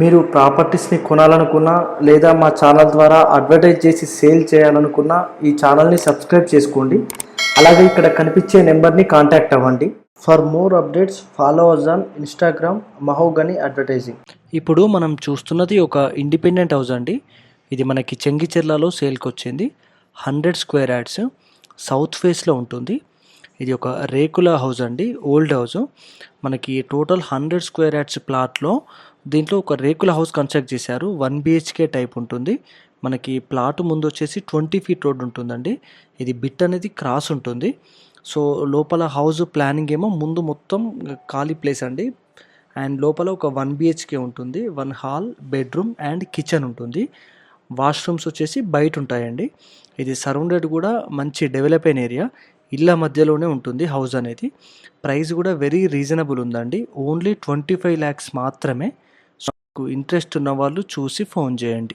మీరు ప్రాపర్టీస్ని కొనాలనుకున్నా లేదా మా ఛానల్ ద్వారా అడ్వర్టైజ్ చేసి సేల్ చేయాలనుకున్నా ఈ ఛానల్ని సబ్స్క్రైబ్ చేసుకోండి. అలాగే ఇక్కడ కనిపించే నెంబర్ని కాంటాక్ట్ అవ్వండి. For more updates follow us on Instagram Mahogany advertising ఇప్పుడు మనం చూస్తున్నది ఒక ఇండిపెండెంట్ హౌస్ అండి. ఇది మనకి చెంగిచెర్లలో సేల్కి వచ్చింది హండ్రెడ్ స్క్వేర్ యాడ్స్ సౌత్ ఫేస్లో ఉంటుంది. ఇది ఒక రేకుల హౌస్ అండి ఓల్డ్ హౌస్. మనకి టోటల్ హండ్రెడ్ స్క్వేర్ యాడ్స్ ప్లాట్లో దీంట్లో ఒక రేకుల హౌస్ కన్స్ట్రక్ట్ చేశారు. వన్ బిహెచ్కే టైప్ ఉంటుంది. మనకి ప్లాట్ ముందు వచ్చేసి ట్వంటీ ఫీట్ రోడ్ ఉంటుందండి. ఇది బిట్ అనేది క్రాస్ ఉంటుంది. సో లోపల హౌస్ ప్లానింగ్ ఏమో ముందు మొత్తం ఖాళీ ప్లేస్ అండి. అండ్ లోపల ఒక వన్ బిహెచ్కే ఉంటుంది. One hall bedroom and kitchen ఉంటుంది. వాష్రూమ్స్ వచ్చేసి బయట ఉంటాయండి. ఇది సరౌండెడ్ కూడా మంచి డెవలప్ అయిన ఏరియా. ఇళ్ళ మధ్యలోనే ఉంటుంది హౌస్ అనేది. ప్రైస్ కూడా వెరీ రీజనబుల్ ఉందండి. ఓన్లీ ట్వంటీ ఫైవ్ ల్యాక్స్ మాత్రమే. ఇంట్రెస్ట్ ఉన్న వాళ్ళు చూసి ఫోన్ చేయండి.